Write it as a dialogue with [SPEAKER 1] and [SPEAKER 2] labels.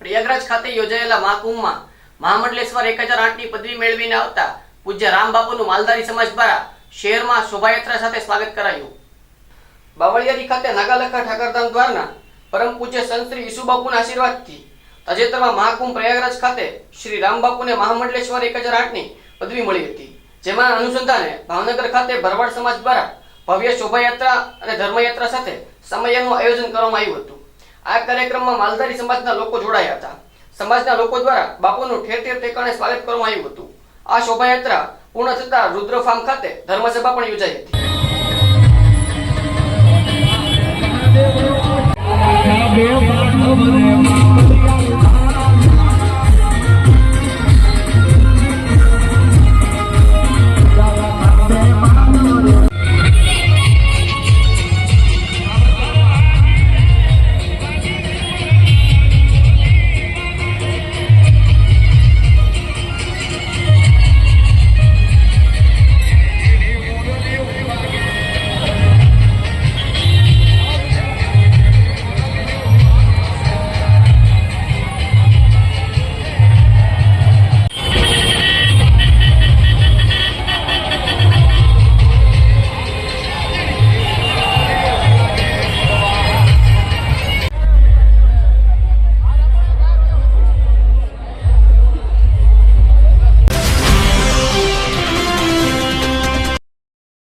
[SPEAKER 1] પ્રયાગરાજ ખાતે યોજાયેલા મહાકુંભમાં મહામંડલેશ્વર એક હજાર આઠની પદવી મેળવીને આવતા પૂજ્ય રામબાપુનું માલધારી સમાજ દ્વારા શહેરમાં શોભાયાત્રા સાથે સ્વાગત કરાયું. બાવળિયારી ખાતે નાગાલખા ઠાકરધામ દ્વારના પરમ પૂજ્ય સંત શ્રી ઈસુબાપુના આશીર્વાદથી તાજેતરમાં મહાકુંભ પ્રયાગરાજ ખાતે શ્રી રામબાપુને મહામંડલેશ્વર એક હજાર આઠની પદવી મળી હતી. જેમાં અનુસંધાને ભાવનગર ખાતે ભરવાડ સમાજ દ્વારા ભવ્ય શોભાયાત્રા અને ધર્મયાત્રા સાથે સમયનું આયોજન કરવામાં આવ્યું હતું. આ કાર્યક્રમમાં માલધારી સમાજના લોકો જોડાયા હતા. સમાજના લોકો દ્વારા બાપુનું ઠેર ઠેર ઠેકાણે સ્વાગત કરવામાં આવ્યું હતું. આ શોભાયાત્રા પૂર્ણ થતા રુદ્ર ફાર્મ ખાતે ધર્મસભા પણ યોજાઈ હતી.
[SPEAKER 2] બે